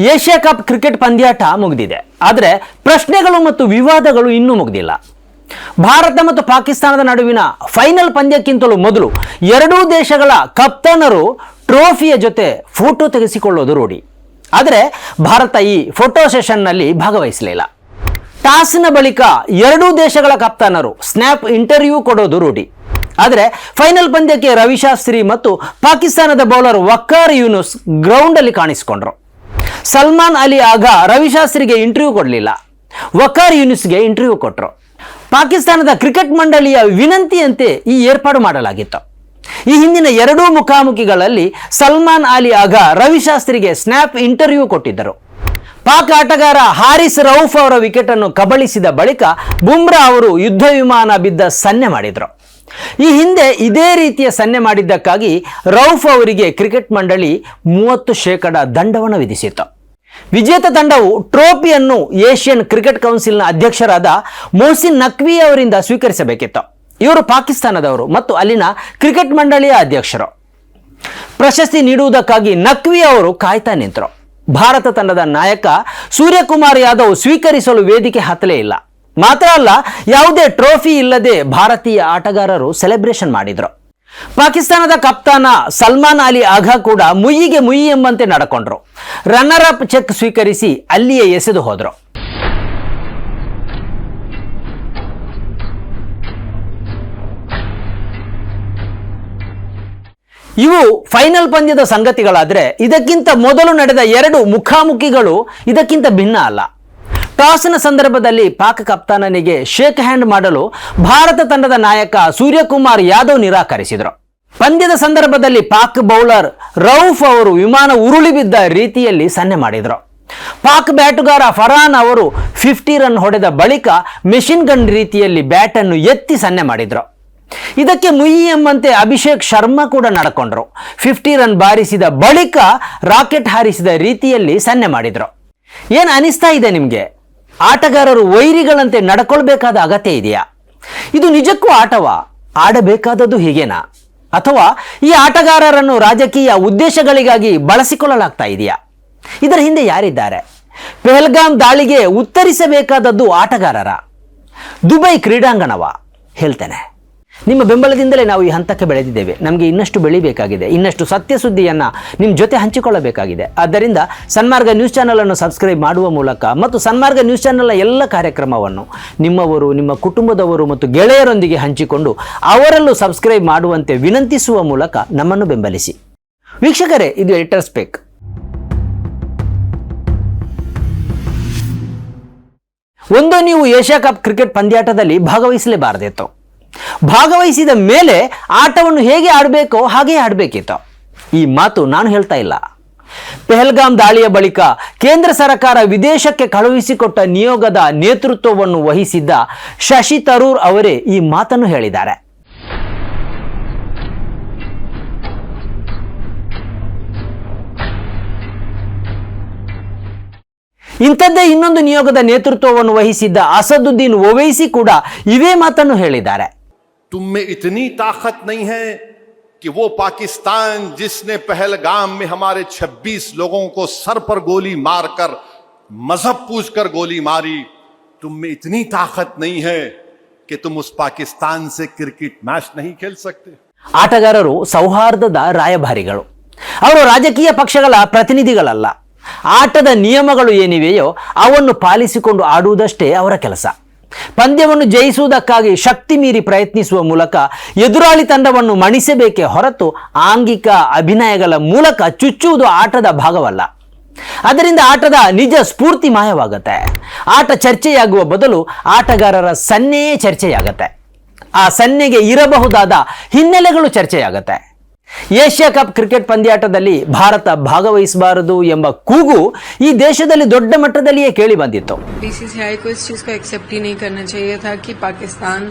Asia cup cricket ಪಂದ್ಯಾಟ ಮುಗಿದಿದೆ. ಆದರೆ ಪ್ರಶ್ನೆಗಳು ಮತ್ತು ವಿವಾದಗಳು ಇನ್ನೂ ಮುಗಿದಿಲ್ಲ. ಭಾರತ ಮತ್ತು ಪಾಕಿಸ್ತಾನದ ನಡುವಿನ ಫೈನಲ್ ಪಂದ್ಯಕ್ಕಿಂತಲೂ ಮೊದಲು ಎರಡೂ ದೇಶಗಳ ಕಪ್ತಾನರು ಟ್ರೋಫಿಯ ಜೊತೆ ಫೋಟೋ ತೆಗೆಸಿಕೊಳ್ಳೋದು ರೂಢಿ. ಆದರೆ ಭಾರತ ಈ ಫೋಟೋ ಸೆಷನ್ನಲ್ಲಿ ಭಾಗವಹಿಸಲಿಲ್ಲ. ಟಾಸ್ನ ಬಳಿಕ ಎರಡೂ ದೇಶಗಳ ಕಪ್ತಾನರು ಸ್ನ್ಯಾಪ್ ಇಂಟರ್ವ್ಯೂ ಕೊಡೋದು ರೂಢಿ. ಆದರೆ ಫೈನಲ್ ಪಂದ್ಯಕ್ಕೆ ರವಿಶಾಸ್ತ್ರಿ ಮತ್ತು ಪಾಕಿಸ್ತಾನದ ಬೌಲರ್ ವಕ್ಕಾರ್ ಯೂನುಸ್ ಗ್ರೌಂಡಲ್ಲಿ ಕಾಣಿಸಿಕೊಂಡ್ರು. ಸಲ್ಮಾನ್ ಅಲಿ ಆಗ ರವಿಶಾಸ್ತ್ರಿಗೆ ಇಂಟರ್ವ್ಯೂ ಕೊಡಲಿಲ್ಲ. ವಕಾರ್ ಯೂನಿಸ್ಗೆ ಇಂಟರ್ವ್ಯೂ ಕೊಟ್ಟರು ಪಾಕಿಸ್ತಾನದ ಕ್ರಿಕೆಟ್ ಮಂಡಳಿಯ ವಿನಂತಿಯಂತೆ ಈ ಏರ್ಪಾಡು ಮಾಡಲಾಗಿತ್ತು. ಈ ಹಿಂದಿನ ಎರಡೂ ಮುಖಾಮುಖಿಗಳಲ್ಲಿ ಸಲ್ಮಾನ್ ಅಲಿ ಆಗ ರವಿಶಾಸ್ತ್ರಿಗೆ ಸ್ನ್ಯಾಪ್ ಇಂಟರ್ವ್ಯೂ ಕೊಟ್ಟಿದ್ದರು. ಪಾಕ್ ಆಟಗಾರ ಹಾರಿಸ್ ರೌಫ್ ಅವರ ವಿಕೆಟ್ ಅನ್ನು ಕಬಳಿಸಿದ ಬಳಿಕ ಬುಮ್ರಾ ಅವರು ಯುದ್ಧ ವಿಮಾನ ಬಿದ್ದ ಸನ್ನೆ ಮಾಡಿದರು. ಈ ಹಿಂದೆ ಇದೇ ರೀತಿಯ ಸನ್ನೆ ಮಾಡಿದ್ದಕ್ಕಾಗಿ ರೌಫ್ ಅವರಿಗೆ ಕ್ರಿಕೆಟ್ ಮಂಡಳಿ ಮೂವತ್ತು ಶೇಕಡ ದಂಡವನ್ನು ವಿಧಿಸಿತ್ತು. ವಿಜೇತ ತಂಡವು ಟ್ರೋಫಿಯನ್ನು ಏಷ್ಯನ್ ಕ್ರಿಕೆಟ್ ಕೌನ್ಸಿಲ್ನ ಅಧ್ಯಕ್ಷರಾದ ಮೊಹಸಿನ್ ನಕ್ವಿ ಅವರಿಂದ ಸ್ವೀಕರಿಸಬೇಕಿತ್ತು. ಇವರು ಪಾಕಿಸ್ತಾನದವರು ಮತ್ತು ಅಲ್ಲಿನ ಕ್ರಿಕೆಟ್ ಮಂಡಳಿಯ ಅಧ್ಯಕ್ಷರು. ಪ್ರಶಸ್ತಿ ನೀಡುವುದಕ್ಕಾಗಿ ನಕ್ವಿ ಅವರು ಕಾಯ್ತಾ ನಿಂತರು. ಭಾರತ ತಂಡದ ನಾಯಕ ಸೂರ್ಯಕುಮಾರ್ ಯಾದವ್ ಸ್ವೀಕರಿಸಲು ವೇದಿಕೆ ಹತ್ತಲೇ ಇಲ್ಲ. ಮಾತ್ರ ಅಲ್ಲ, ಯಾವುದೇ ಟ್ರೋಫಿ ಇಲ್ಲದೆ ಭಾರತೀಯ ಆಟಗಾರರು ಸೆಲೆಬ್ರೇಷನ್ ಮಾಡಿದ್ರು. ಪಾಕಿಸ್ತಾನದ ಕಪ್ತಾನ ಸಲ್ಮಾನ್ ಅಲಿ ಆಘಾ ಕೂಡ ಮುಯ್ಯಿಗೆ ಮುಯ್ಯಿ ಎಂಬಂತೆ ನಡ್ಕೊಂಡ್ರು. ರನ್ನರ್ ಅಪ್ ಚೆಕ್ ಸ್ವೀಕರಿಸಿ ಅಲ್ಲಿಯೇ ಎಸೆದು ಹೋದ್ರು. ಇವು ಫೈನಲ್ ಪಂದ್ಯದ ಸಂಗತಿಗಳಾದ್ರೆ ಇದಕ್ಕಿಂತ ಮೊದಲು ನಡೆದ ಎರಡು ಮುಖಾಮುಖಿಗಳು ಇದಕ್ಕಿಂತ ಭಿನ್ನ ಅಲ್ಲ. ಟಾಸ್ನ ಸಂದರ್ಭದಲ್ಲಿ ಪಾಕ್ ಕಪ್ತಾನನಿಗೆ ಶೇಕ್ ಹ್ಯಾಂಡ್ ಮಾಡಲು ಭಾರತ ತಂಡದ ನಾಯಕ ಸೂರ್ಯಕುಮಾರ್ ಯಾದವ್ ನಿರಾಕರಿಸಿದರು. ಪಂದ್ಯದ ಸಂದರ್ಭದಲ್ಲಿ ಪಾಕ್ ಬೌಲರ್ ರೌಫ್ ಅವರು ವಿಮಾನ ಉರುಳಿ ಬಿದ್ದ ರೀತಿಯಲ್ಲಿ ಸನ್ನೆ ಮಾಡಿದರು. ಪಾಕ್ ಬ್ಯಾಟುಗಾರ ಫರಾನ್ ಅವರು ಫಿಫ್ಟಿ ರನ್ ಹೊಡೆದ ಬಳಿಕ ಮೆಷಿನ್ ಗನ್ ರೀತಿಯಲ್ಲಿ ಬ್ಯಾಟ್ ಅನ್ನು ಎತ್ತಿ ಸನ್ನೆ ಮಾಡಿದರು. ಇದಕ್ಕೆ ಮುಯಿ ಎಂಬಂತೆ ಅಭಿಷೇಕ್ ಶರ್ಮಾ ಕೂಡ ನಡ್ಕೊಂಡ್ರು. ಫಿಫ್ಟಿ ರನ್ ಬಾರಿಸಿದ ಬಳಿಕ ರಾಕೆಟ್ ಹಾರಿಸಿದ ರೀತಿಯಲ್ಲಿ ಸನ್ನೆ ಮಾಡಿದ್ರು. ಏನು ಅನಿಸ್ತಾ ಇದೆ ನಿಮಗೆ? ಆಟಗಾರರು ವೈರಿಗಳಂತೆ ನಡ್ಕೊಳ್ಬೇಕಾದ ಅಗತ್ಯ ಇದೆಯಾ? ಇದು ನಿಜಕ್ಕೂ ಆಟವಾ? ಆಡಬೇಕಾದದ್ದು ಹೀಗೇನಾ? ಅಥವಾ ಈ ಆಟಗಾರರನ್ನು ರಾಜಕೀಯ ಉದ್ದೇಶಗಳಿಗಾಗಿ ಬಳಸಿಕೊಳ್ಳಲಾಗ್ತಾ ಇದೆಯಾ? ಇದರ ಹಿಂದೆ ಯಾರಿದ್ದಾರೆ? ಪೆಹಲ್ಗಾಮ್ ದಾಳಿಗೆ ಉತ್ತರಿಸಬೇಕಾದದ್ದು ಆಟಗಾರರ. ದುಬೈ ಕ್ರೀಡಾಂಗಣವ? ಹೇಳ್ತೇನೆ. ನಿಮ್ಮ ಬೆಂಬಲದಿಂದಲೇ ನಾವು ಈ ಹಂತಕ್ಕೆ ಬೆಳೆದಿದ್ದೇವೆ. ನಮಗೆ ಇನ್ನಷ್ಟು ಬೆಳಿಬೇಕಾಗಿದೆ. ಇನ್ನಷ್ಟು ಸತ್ಯ ಸುದ್ದಿಯನ್ನು ನಿಮ್ಮ ಜೊತೆ ಹಂಚಿಕೊಳ್ಳಬೇಕಾಗಿದೆ. ಆದ್ದರಿಂದ ಸನ್ಮಾರ್ಗ ನ್ಯೂಸ್ ಚಾನಲನ್ನು ಸಬ್ಸ್ಕ್ರೈಬ್ ಮಾಡುವ ಮೂಲಕ ಮತ್ತು ಸನ್ಮಾರ್ಗ ನ್ಯೂಸ್ ಚಾನಲ್ನ ಎಲ್ಲ ಕಾರ್ಯಕ್ರಮವನ್ನು ನಿಮ್ಮವರು, ನಿಮ್ಮ ಕುಟುಂಬದವರು ಮತ್ತು ಗೆಳೆಯರೊಂದಿಗೆ ಹಂಚಿಕೊಂಡು ಅವರಲ್ಲೂ ಸಬ್ಸ್ಕ್ರೈಬ್ ಮಾಡುವಂತೆ ವಿನಂತಿಸುವ ಮೂಲಕ ನಮ್ಮನ್ನು ಬೆಂಬಲಿಸಿ. ವೀಕ್ಷಕರೇ, ಇದು ಎಡಿಟರ್ ಸ್ಪೇಕ್ ಒಂದು ನೀವು ಏಷ್ಯಾ ಕಪ್ ಕ್ರಿಕೆಟ್ ಪಂದ್ಯಾಟದಲ್ಲಿ ಭಾಗವಹಿಸಲೇಬಾರದಿತ್ತು ಭಾಗವಹಿಸಿದ ಮೇಲೆ ಆಟವನ್ನು ಹೇಗೆ ಆಡಬೇಕೋ ಹಾಗೆ ಆಡಬೇಕಿತ್ತು ಈ ಮಾತು ನಾನು ಹೇಳ್ತಾ ಇಲ್ಲ. ಪೆಹಲ್ಗಾಮ್ ದಾಳಿಯ ಬಳಿಕ ಕೇಂದ್ರ ಸರ್ಕಾರ ವಿದೇಶಕ್ಕೆ ಕಳುಹಿಸಿಕೊಟ್ಟ ನಿಯೋಗದ ನೇತೃತ್ವವನ್ನು ವಹಿಸಿದ್ದ ಶಶಿ ತರೂರ್ ಅವರೇ ಈ ಮಾತನ್ನು ಹೇಳಿದ್ದಾರೆ. ಇಂಥದ್ದೇ ಇನ್ನೊಂದು ನಿಯೋಗದ ನೇತೃತ್ವವನ್ನು ವಹಿಸಿದ್ದ ಅಸದುದ್ದೀನ್ ಒವೈಸಿ ಕೂಡ ಇವೇ ಮಾತನ್ನು ಹೇಳಿದ್ದಾರೆ. तुम में इतनी ताकत नहीं है कि वो पाकिस्तान जिसने पहलगाम में हमारे 26 लोगों को सर पर गोली मारकर मजहब पूछकर गोली मारी तुम में इतनी ताकत नहीं है कि तुम उस पाकिस्तान से क्रिकेट मैच नहीं खेल सकते ಆಟಗಾರರು ಸೌಹಾರ್ದದ ರಾಯಭಾರಿಗಳು ಅವರು ರಾಜಕೀಯ ಪಕ್ಷಗಳ ಪ್ರತಿನಿಧಿಗಳಲ್ಲ ಆಟದ ನಿಯಮಗಳು ಏನಿವೆಯೋ ಅವನ್ನು ಪಾಲಿಸಿಕೊಂಡು ಆಡುವುದಷ್ಟೇ ಅವರ ಕೆಲಸ ಪಂದ್ಯವನ್ನು ಜಯಿಸುವುದಕ್ಕಾಗಿ ಶಕ್ತಿ ಮೀರಿ ಪ್ರಯತ್ನಿಸುವ ಮೂಲಕ ಎದುರಾಳಿ ತಂಡವನ್ನು ಮಣಿಸಬೇಕೇ ಹೊರತು ಆಂಗಿಕ ಅಭಿನಯಗಳ ಮೂಲಕ ಚುಚ್ಚುವುದು ಆಟದ ಭಾಗವಲ್ಲ. ಅದರಿಂದ ಆಟದ ನಿಜ ಸ್ಫೂರ್ತಿ ಮಾಯವಾಗುತ್ತೆ. ಆಟ ಚರ್ಚೆಯಾಗುವ ಬದಲು ಆಟಗಾರರ ಸನ್ನೆಯೇ ಚರ್ಚೆಯಾಗತ್ತೆ. ಆ ಸನ್ನೆಗೆ ಇರಬಹುದಾದ ಹಿನ್ನೆಲೆಗಳು ಚರ್ಚೆಯಾಗತ್ತೆ. ಏಷ್ಯಾ ಕಪ್ ಕ್ರಿಕೆಟ್ ಪಂದ್ಯಾಟದಲ್ಲಿ ಭಾರತ ಭಾಗವಹಿಸಬಾರದು ಎಂಬ ಕೂಗು ಈ ದೇಶದಲ್ಲಿ ದೊಡ್ಡ ಮಟ್ಟದಲ್ಲಿಯೇ ಕೇಳಿ ಬಂದಿತ್ತು बीसीसीआई को इस चीज को एक्सेप्ट ही नहीं करना चाहिए था कि पाकिस्तान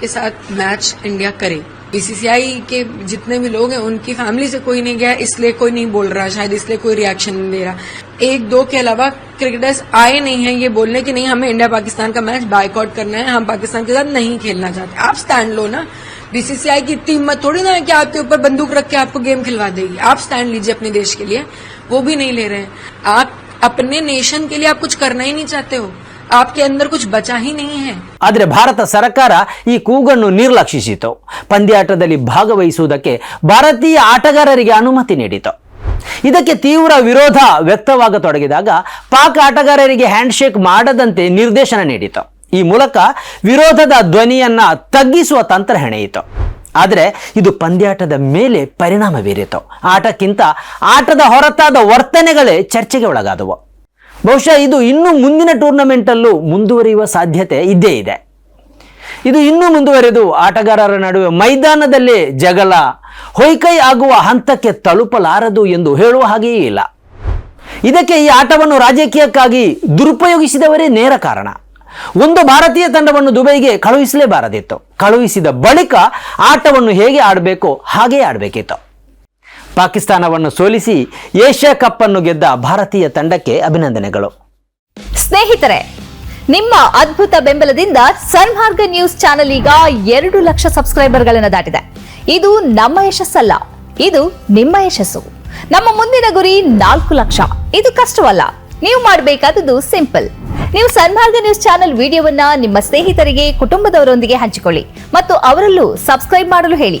के साथ मैच इंडिया करे। बीसीसीआई के जितने भी लोग हैं, उनकी फैमिली से कोई नहीं गया, इसलिए कोई नहीं बोल रहा, शायद इसलिए कोई रिएक्शन नहीं दे रहा। एक दो के अलावा क्रिकेटर्स आए नहीं हैं, ये बोलने कि नहीं, हमें इंडिया पाकिस्तान का मैच बायकॉट करना है, हम पाकिस्तान के साथ नहीं खेलना चाहते। आप स्टैंड लो ना। बीसीसीआई की इतनी हिम्मत थोड़ी ना है कि आपके ऊपर बंदूक रख के आपको गेम खिलवा देगी। आप स्टैंड लीजिए अपने देश के लिए, वो भी नहीं ले रहे हैं। आप अपने नेशन के लिए आप कुछ करना ही नहीं चाहते हो। आपके अंदर कुछ बचा ही नहीं है ಆದರೆ ಭಾರತ ಸರ್ಕಾರ ಈ ಕೂಗನ್ನು ನಿರ್ಲಕ್ಷಿಸಿತು ಪಂದ್ಯಾಟದಲ್ಲಿ ಭಾಗವಹಿಸುವುದಕ್ಕೆ ಭಾರತೀಯ ಆಟಗಾರರಿಗೆ ಅನುಮತಿ ನೀಡಿತು ಇದಕ್ಕೆ ತೀವ್ರ ವಿರೋಧ ವ್ಯಕ್ತವಾಗತೊಡಗಿದಾಗ ಪಾಕ್ ಆಟಗಾರರಿಗೆ ಹ್ಯಾಂಡ್ಶೇಕ್ ಮಾಡದಂತೆ ನಿರ್ದೇಶನ ನೀಡಿತು ಈ ಮೂಲಕ ವಿರೋಧದ ಧ್ವನಿಯನ್ನ ತಗ್ಗಿಸುವ ತಂತ್ರ ಹೆಣೆಯಿತು ಆದರೆ ಇದು ಪಂದ್ಯಾಟದ ಮೇಲೆ ಪರಿಣಾಮ ಬೀರಿತು ಆಟಕ್ಕಿಂತ ಆಟದ ಹೊರತಾದ ವರ್ತನೆಗಳೇ ಚರ್ಚೆಗೆ ಒಳಗಾದವು ಬಹುಶಃ ಇದು ಇನ್ನೂ ಮುಂದಿನ ಟೂರ್ನಮೆಂಟಲ್ಲೂ ಮುಂದುವರಿಯುವ ಸಾಧ್ಯತೆ ಇದ್ದೇ ಇದೆ. ಇದು ಇನ್ನೂ ಮುಂದುವರೆದು ಆಟಗಾರರ ನಡುವೆ ಮೈದಾನದಲ್ಲಿ ಜಗಳ, ಹೊಯ್ಕೈ ಆಗುವ ಹಂತಕ್ಕೆ ತಲುಪಲಾರದು ಎಂದು ಹೇಳುವ ಹಾಗೆಯೇ ಇಲ್ಲ. ಇದಕ್ಕೆ ಈ ಆಟವನ್ನು ರಾಜಕೀಯಕ್ಕಾಗಿ ದುರುಪಯೋಗಿಸಿದವರೇ ನೇರ ಕಾರಣ. ಒಂದು ಭಾರತೀಯ ತಂಡವನ್ನು ದುಬೈಗೆ ಕಳುಹಿಸಲೇಬಾರದಿತ್ತು. ಕಳುಹಿಸಿದ ಬಳಿಕ ಆಟವನ್ನು ಹೇಗೆ ಆಡಬೇಕು ಹಾಗೇ ಆಡಬೇಕಿತ್ತು. ಪಾಕಿಸ್ತಾನವನ್ನು ಸೋಲಿಸಿ ಏಷ್ಯಾ ಕಪ್ ಅನ್ನು ಗೆದ್ದ ಭಾರತೀಯ ತಂಡಕ್ಕೆ ಅಭಿನಂದನೆಗಳು. ಸ್ನೇಹಿತರೆ, ನಿಮ್ಮ ಅದ್ಭುತ ಬೆಂಬಲದಿಂದ ಸನ್ಮಾರ್ಗ ನ್ಯೂಸ್ ಚಾನೆಲ್ ಈಗ ಎರಡು ಲಕ್ಷ ಸಬ್ಸ್ಕ್ರೈಬರ್ಗಳನ್ನು ದಾಟಿದೆ. ಇದು ನಮ್ಮ ಯಶಸ್ಸಲ್ಲ, ಇದು ನಿಮ್ಮ ಯಶಸ್ಸು. ನಮ್ಮ ಮುಂದಿನ ಗುರಿ ನಾಲ್ಕು ಲಕ್ಷ. ಇದು ಕಷ್ಟವಲ್ಲ, ನೀವು ಮಾಡಬೇಕಾದದ್ದು ಸಿಂಪಲ್. ನೀವು ಸನ್ಮಾರ್ಗ ನ್ಯೂಸ್ ಚಾನೆಲ್ ವಿಡಿಯೋವನ್ನ ನಿಮ್ಮ ಸ್ನೇಹಿತರಿಗೆ, ಕುಟುಂಬದವರೊಂದಿಗೆ ಹಂಚಿಕೊಳ್ಳಿ ಮತ್ತು ಅವರಲ್ಲೂ ಸಬ್ಸ್ಕ್ರೈಬ್ ಮಾಡಲು ಹೇಳಿ.